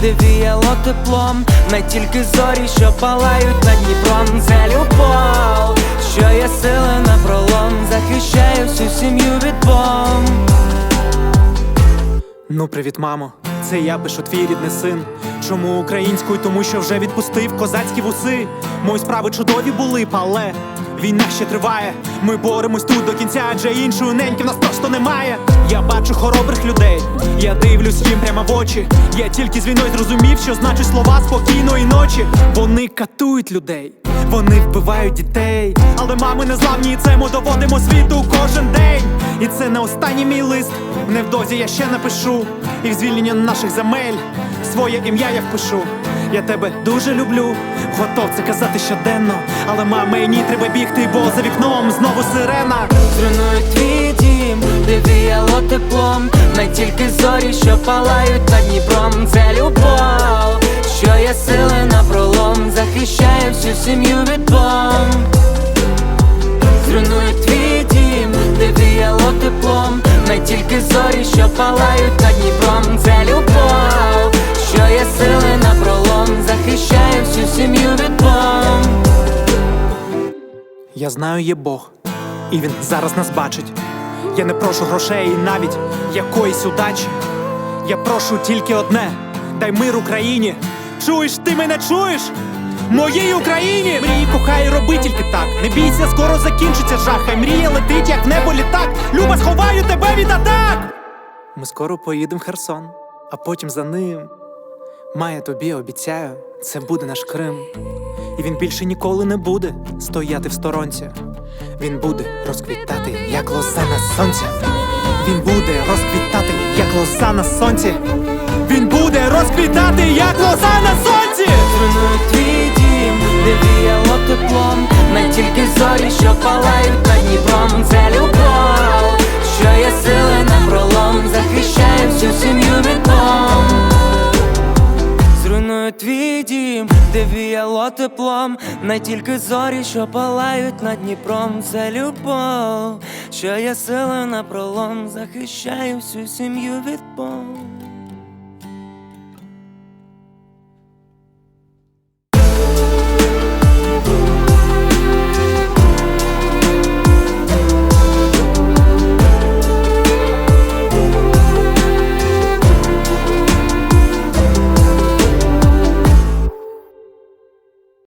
де віяло теплом, не тільки зорі, що палають над Дніпром, це любов, що є сили на пролом, захищає всю сім'ю від бомб. Ну, привіт, мамо. Це я пишу твій рідний син. Чому українською? Тому що вже відпустив козацькі вуси. Мої справи чудові були, але війна ще триває. Ми боремось тут до кінця, адже іншої неньки в нас просто немає. Я бачу хоробрих людей, я дивлюсь їм прямо в очі. Я тільки з зрозумів, що значить слова спокійної ночі. Вони катують людей, вони вбивають дітей. Але мами не зламні, і це ми доводимо світу кожен день. І це не останній мій лист. Невдовзі я ще напишу. І в звільнення наших земель своє ім'я я впишу. Я тебе дуже люблю, готов це казати щоденно. Але мамі, треба бігти, бо за вікном знову сирена. Зруйнують твій дім, зорі, що палають над Дніпром, це любов, що є сили на пролом, захищає всю сім'ю від бомб. Зруйнують твій дім, де віяло теплом, не тільки зорі, що палають над Дніпром, це любов, що є сили на пролом, захищає всю сім'ю від бомб. Я знаю, є Бог, і він зараз нас бачить. Я не прошу грошей і навіть якоїсь удачі. Я прошу тільки одне: дай мир Україні. Чуєш, ти мене чуєш? Моїй Україні! Мрії, кохай, роби тільки так. Не бійся, скоро закінчиться жах. Хай мрія летить, як небо літак. Люба, сховаю тебе від атак! Ми скоро поїдемо в Херсон, а потім за ним. Має тобі обіцяю, це буде наш Крим. І він більше ніколи не буде стояти в сторонці. Він буде розквітати, як лоза на сонці. Він буде розквітати, як лоза на сонці. Він буде розквітати, як лоза на сонці. Де віяло теплом, не тільки зорі, що палають над Дніпром, це любов, що є сили на пролом, захищає всю сім'ю від де віяло теплом, не тільки зорі, що палають над Дніпром, це любов, що є сила на пролом, захищаю всю сім'ю від бомб.